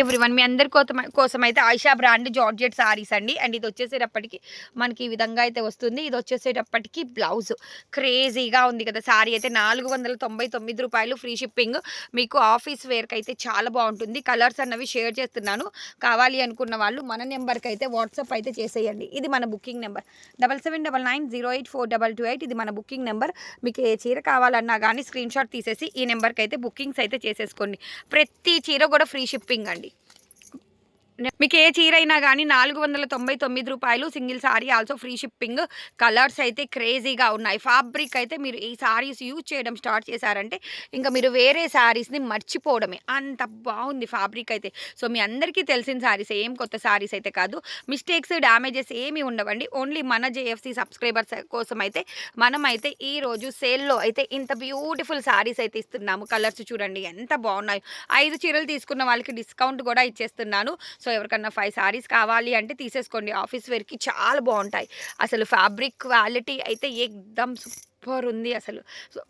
Everyone మీ అందరి కోసం కోసం అయితే ఆయిషా బ్రాండ్ జార్జెట్ సారీస్ అండి. అండ్ ఇది వచ్చేసేటప్పటికి మనకి ఈ విధంగా అయితే వస్తుంది. ఇది వచ్చేసేటప్పటికి బ్లౌజ్ క్రేజీగా ఉంది కదా సారీ. అయితే నాలుగు వందల తొంభై తొమ్మిది రూపాయలు ఫ్రీ షిప్పింగ్ మీకు ఆఫీస్ వేర్కి అయితే చాలా బాగుంటుంది. కలర్స్ అన్నవి షేర్ చేస్తున్నాను. కావాలి అనుకున్న వాళ్ళు మన నెంబర్కి అయితే వాట్సాప్ అయితే చేసేయండి. ఇది మన booking number double seven double nine zero eight four double two eight ఇది మన బుకింగ్ నెంబర్ మీకు ఏ చీర కావాలన్నా కానీ స్క్రీన్ షాట్ తీసేసి ఈ నెంబర్కి అయితే బుకింగ్స్ అయితే చేసేసుకోండి. ప్రతి చీర కూడా ఫ్రీ షిప్పింగ్ అండి. మీకు ఏ చీర అయినా కానీ నాలుగు వందల తొంభై తొమ్మిది రూపాయలు single sari also free shipping colours అయితే క్రేజీగా ఉన్నాయి. ఫ్యాబ్రిక్ అయితే మీరు ఈ సారీస్ యూజ్ చేయడం స్టార్ట్ చేశారంటే ఇంకా మీరు వేరే సారీస్ని మర్చిపోవడమే. అంత బాగుంది ఫ్యాబ్రిక్ అయితే. సో మీ అందరికీ తెలిసిన సారీస్ ఏం కొత్త సారీస్ అయితే కాదు. మిస్టేక్స్ డ్యామేజెస్ ఏమీ ఉండవండి. ఓన్లీ మన జేఎఫ్సి సబ్స్క్రైబర్స్ కోసం అయితే మనం అయితే ఈ రోజు సేల్లో అయితే ఇంత బ్యూటిఫుల్ సారీస్ అయితే ఇస్తున్నాము. కలర్స్ చూడండి ఎంత బాగున్నాయి. ఐదు చీరలు తీసుకున్న వాళ్ళకి డిస్కౌంట్ కూడా ఇచ్చేస్తున్నాను. సో ఎవరికన్నా ఫైవ్ సారీస్ కావాలి అంటే తీసేసుకోండి. ఆఫీస్ వేర్కి చాలా బాగుంటాయి. అసలు ఫ్యాబ్రిక్ క్వాలిటీ అయితే ఎక్దమ్ సూపర్ ఉంది అసలు. So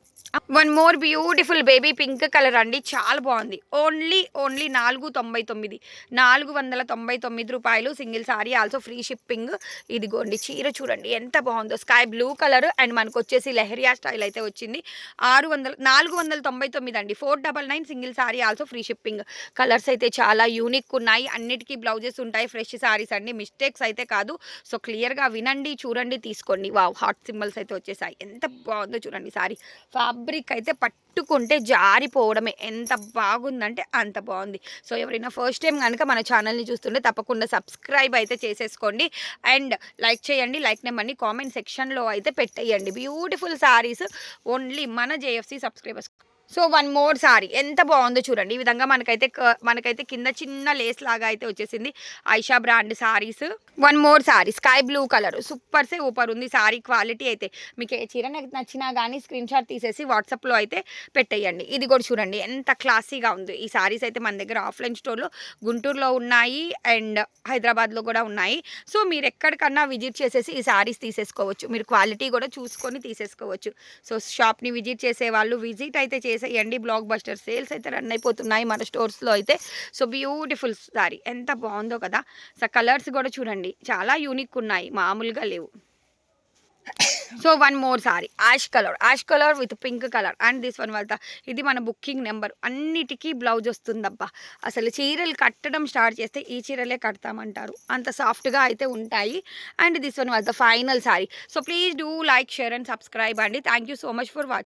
one more beautiful baby pink colour అండి. చాలా బాగుంది. ఓన్లీ ఓన్లీ నాలుగు తొంభై తొమ్మిది. నాలుగు వందల తొంభై తొమ్మిది రూపాయలు single sari also free shipping ఇదిగోండి చీర చూడండి ఎంత బాగుందో. స్కై బ్లూ కలర్ అండ్ మనకు వచ్చేసి లెహరియా స్టైల్ అయితే వచ్చింది. ఆరు వందల నాలుగు వందల తొంభై తొమ్మిది అండి. Four double nine single sari also free shipping colours అయితే చాలా యూనిక్ ఉన్నాయి. అన్నిటికీ బ్లౌజెస్ ఉంటాయి. ఫ్రెష్ సారీస్ అండి. మిస్టేక్స్ అయితే కాదు. సో క్లియర్గా వినండి చూడండి తీసుకోండి. వావ్ హాట్ సింబల్స్ అయితే వచ్చేసాయి. ఎంత బాగుందో చూడండి సారీ. ఫ్యాబ్రిక్ అయితే పట్టుకుంటే జారిపోవడమే. ఎంత బాగుందంటే అంత బాగుంది. సో ఎవరైనా ఫస్ట్ టైం కనుక మన ఛానల్ని చూస్తుంటే తప్పకుండా సబ్స్క్రైబ్ అయితే చేసేసుకోండి. అండ్ లైక్ చేయండి లైక్ నెంబర్ని కామెంట్ సెక్షన్లో అయితే పెట్టేయండి. బ్యూటిఫుల్ సారీస్ ఓన్లీ మన JFC subscribers so one more sari ఎంత బాగుందో చూడండి. ఈ విధంగా మనకైతే మనకైతే కింద చిన్న లేస్ లాగా అయితే వచ్చేసింది. Aisha brand saris one more sari sky blue colour super సే ఊపర్ ఉంది సారీ క్వాలిటీ అయితే. మీకు ఏ చీర నాకు నచ్చినా కానీ స్క్రీన్ షాట్ తీసేసి వాట్సాప్లో అయితే పెట్టేయండి. ఇది కూడా చూడండి. ఎంత క్లాసీగా ఉంది. ఈ సారీస్ అయితే మన దగ్గర ఆఫ్లైన్ స్టోర్లో గుంటూరులో ఉన్నాయి అండ్ హైదరాబాద్లో కూడా ఉన్నాయి. సో మీరు ఎక్కడికన్నా విజిట్ చేసేసి ఈ సారీస్ తీసేసుకోవచ్చు. మీరు క్వాలిటీ కూడా చూసుకొని తీసేసుకోవచ్చు. సో షాప్ని విజిట్ చేసే వాళ్ళు విజిట్ అయితే చేసి చేసేయండి. బ్లాక్ బస్టర్ సేల్స్ అయితే రన్ అయిపోతున్నాయి మన స్టోర్స్లో అయితే. సో బ్యూటిఫుల్ సారీ ఎంత బాగుందో కదా. సో కలర్స్ కూడా చూడండి. చాలా యూనిక్ ఉన్నాయి. మామూలుగా లేవు. So one more sari ash colour ash colour with pink colour and this one వాళ్ళ ఇది మన బుకింగ్ నెంబర్ అన్నిటికీ బ్లౌజ్ వస్తుందబ్బా. అసలు చీరలు కట్టడం స్టార్ట్ చేస్తే ఈ చీరలే కడతామంటారు. అంత సాఫ్ట్గా అయితే ఉంటాయి. అండ్ దిస్ వన్ వాళ్ళ final sari so please do like share and subscribe అండి. Thank you so much for watching